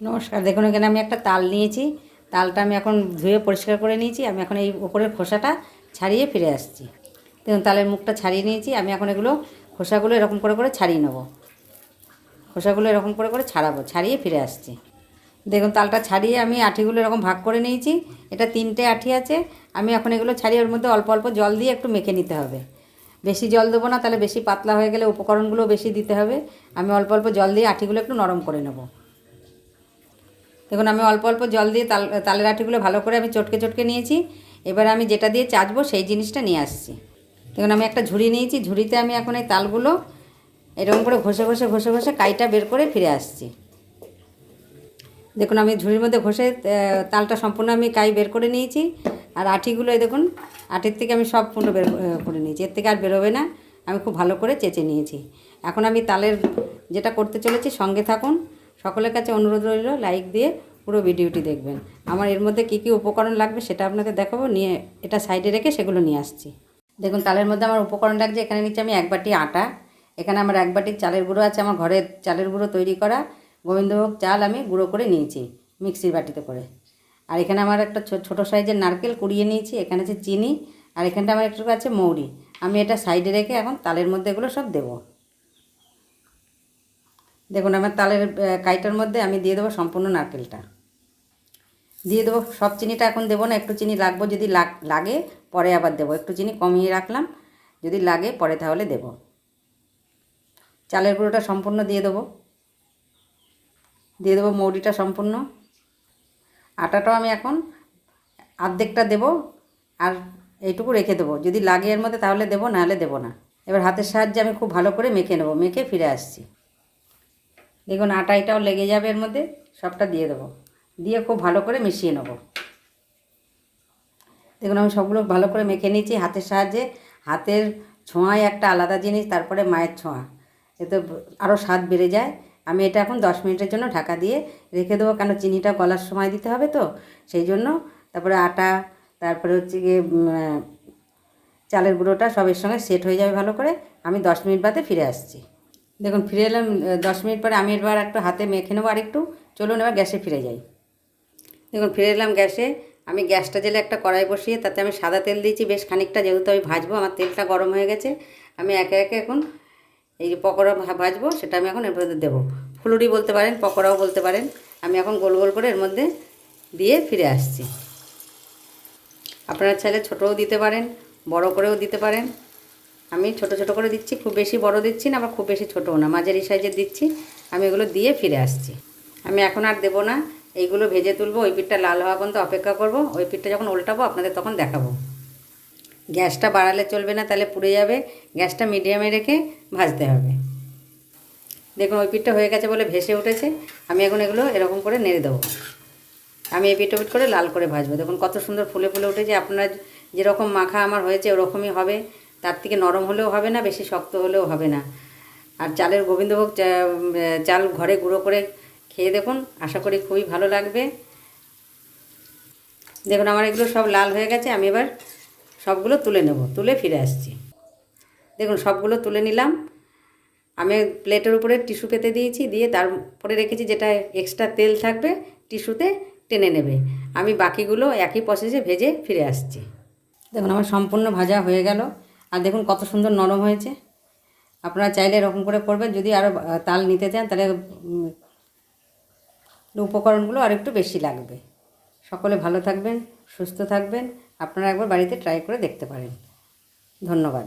নমস্কার, দেখুন এখানে আমি একটা তাল নিয়েছি। তালটা আমি এখন ধুয়ে পরিষ্কার করে নিয়েছি। আমি এখন এই উপরের খোসাটা ছাড়িয়ে ফিরে আসছি। দেখুন, তালের মুখটা ছাড়িয়ে নিয়েছি। আমি এখন এগুলো খোসাগুলো এরকম করে করে ছাড়িয়ে নেব। খোসাগুলো এরকম করে করে ছাড়াবো, ছাড়িয়ে ফিরে আসছি। দেখুন, তালটা ছাড়িয়ে আমি আঠিগুলো এরকম ভাগ করে নিয়েছি। এটা তিনটে আঠি আছে। আমি এখন এগুলো ছাড়িয়ে ওর মধ্যে অল্প অল্প জল দিয়ে একটু মেখে নিতে হবে। বেশি জল দেবো না, তাহলে বেশি পাতলা হয়ে গেলে উপকরণগুলো বেশি দিতে হবে। আমি অল্প অল্প জল দিয়ে আঠিগুলো একটু নরম করে নেব। দেখুন, আমি অল্প অল্প জল দিয়ে তাল, তালের আঠিগুলো ভালো করে আমি চটকে চটকে নিয়েছি। এবার আমি যেটা দিয়ে চাচবো সেই জিনিসটা নিয়ে আসছি। দেখুন, আমি একটা ঝুড়ি নিয়েছি, ঝুড়িতে আমি এখন এই তালগুলো এরকম করে ঘষে ঘষে ঘষে ঘষে কাইটা বের করে ফিরে আসছি। দেখুন, আমি ঝুড়ির মধ্যে ঘষে তালটা সম্পূর্ণ আমি কাই বের করে নিয়েছি। আর আঠিগুলো এই দেখুন আঠির থেকে আমি সব বের করে নিয়েছি। এর থেকে আর বেরোবে না, আমি খুব ভালো করে চেঁচে নিয়েছি। এখন আমি তালের যেটা করতে চলেছি, সঙ্গে থাকুন। সকলের কাছে অনুরোধ রইল লাইক দিয়ে পুরো ভিডিওটি দেখবেন। আমার এর মধ্যে কী কী উপকরণ লাগবে সেটা আপনাকে দেখাবো, নিয়ে এটা সাইডে রেখে সেগুলো নিয়ে আসছি। দেখুন, তালের মধ্যে আমার উপকরণ লাগছে, এখানে নিচ্ছি আমি এক বাটি আটা, এখানে আমার এক বাটি চালের গুঁড়ো আছে, আমার ঘরের চালের গুঁড়ো তৈরি করা, গোবিন্দভোগ চাল আমি গুঁড়ো করে নিয়েছি মিক্সির বাটিতে করে। আর এখানে আমার একটা ছোটো সাইজের নারকেল কুড়িয়ে নিয়েছি, এখানে আছে চিনি, আর এখানটা আমার একটু আছে মৌরি। আমি এটা সাইডে রেখে এখন তালের মধ্যে এগুলো সব দেবো। দেখুন, আমার তালের কাইটার মধ্যে আমি দিয়ে দেবো সম্পূর্ণ নারকেলটা। দিয়ে দেবো, সব চিনিটা এখন দেবো না, একটু চিনি লাগবো, যদি লাগ- পরে আবার দেবো। একটু চিনি কমিয়ে রাখলাম, যদি লাগে, পরে তাহলে দেব। চালের গুঁড়োটা সম্পূর্ণ দিয়ে দেবো। দিয়ে দেবো মৌরিটা সম্পূর্ণ। আটাটাও আমি এখন অর্ধেকটা দেবো, আর এইটুকু রেখে দেবো। যদি লাগে এর মধ্যে তাহলে দেবো, নাহলে দেবো না। এবার হাতের সাহায্যে আমি খুব ভালো করে মেখে নেব, মেখে ফিরে আসছি। দেখুন আটা এটাও লেগে যাবে এর মধ্যে, সবটা দিয়ে দেবো। দিয়ে খুব ভালো করে মিশিয়ে নেব। দেখুন আমি সবগুলো ভালো করে মেখে নিয়েছি হাতের সাহায্যে। হাতের ছোঁয়াই একটা আলাদা জিনিস, তারপরে মায়ের ছোঁয়া। এতে আরও স্বাদ বেড়ে যায়। আমি এটা এখন দশ মিনিটের জন্য ঢাকা দিয়ে রেখে দেবো, কেন চিনিটা গলার সময় দিতে হবে তো, সেই জন্য। তারপরে আটা, তারপরে হচ্ছে গিয়ে চালের গুঁড়োটা সবের সঙ্গে সেট হয়ে যাবে ভালো করে। আমি দশ মিনিট বাদে ফিরে আসছি। দেখুন, ফিরে এলাম দশ মিনিট পরে আমি এবার একটু হাতে মেখে নেব আরেকটু। চলুন এবার গ্যাসে ফিরে যাই। দেখুন, ফিরে এলাম গ্যাসে। আমি গ্যাসটা জেলে একটা কড়াই বসিয়ে তাতে আমি সাদা তেল দিয়েছি, বেশ খানিকটা যেহেতু আমি ভাজবো, আমার তেলটা গরম হয়ে গেছে। আমি একে একে এখন এই যে পকোড়া ভাজবো, সেটা আমি এখন এর মধ্যে দেবো। ফুলুরি বলতে পারেন, পকোড়াও বলতে পারেন। আমি এখন গোল গোল করে এর মধ্যে দিয়ে ফিরে আসছি। আপনারা চাইলে ছোটও দিতে পারেন, বড় করেও দিতে পারেন। আমি ছোট ছোট করে দিচ্ছি, খুব বেশি বড় দিচ্ছি না, আবার খুব বেশি ছোটও না। মাঝারি সাইজের দিচ্ছি, আমি এগুলো দিয়ে ফিরে আসছি। আমি এখন আর দেবো না, এইগুলো ভেজে তুলবো, ওই পিঠটা লাল হওয়া পর্যন্ত অপেক্ষা করব, ওই পিঠটা যখন উল্টাবো, আপনাদের তখন দেখাবো। গ্যাসটা বাড়ালে চলবে না, তাহলে পুড়ে যাবে, গ্যাসটা মিডিয়ামে রেখে ভাজতে হবে। দেখুন, ওই পিঠটা হয়ে গেছে বলে ভেসে উঠেছে, আমি এখন এগুলো এরকম করে নেড়ে দেবো। আমি এই পিঠ করে লাল করে ভাজবো। দেখুন, কত সুন্দর ফুলে ফুলে উঠেছে, আপনার যেরকম মাখা আমার হয়েছে, ওরকমই হবে। তার থেকে নরম হলেও হবে না, বেশি শক্ত হলেও হবে না। আর চালের গোবিন্দভোগ চাল ঘরে গুঁড়ো করে খেয়ে দেখুন, আশা করি খুবই ভালো লাগবে। দেখুন, আমার এগুলো সব লাল হয়ে গেছে, আমি এবার সবগুলো তুলে নেব, তুলে ফিরে আসছি। দেখুন, সবগুলো তুলে নিলাম। আমি প্লেটের উপরে টিস্যু পেতে দিয়েছি, দিয়ে তারপরে রেখেছি যেটা এক্সট্রা তেল থাকবে, টিস্যুতে টেনে নেবে। আমি বাকিগুলো একই প্রসেসে ভেজে ফিরে আসছি। দেখুন, আমার সম্পূর্ণ ভাজা হয়ে গেল। আর দেখুন কত সুন্দর নরম হয়েছে। আপনারা চাইলে এরকম করে করবেন, যদি আরও তাল নিতে চান, তাহলে উপকরণগুলো আর একটু বেশি লাগবে। সকলে ভালো থাকবেন, সুস্থ থাকবেন। আপনারা একবার বাড়িতে ট্রাই করে দেখতে পারেন। ধন্যবাদ।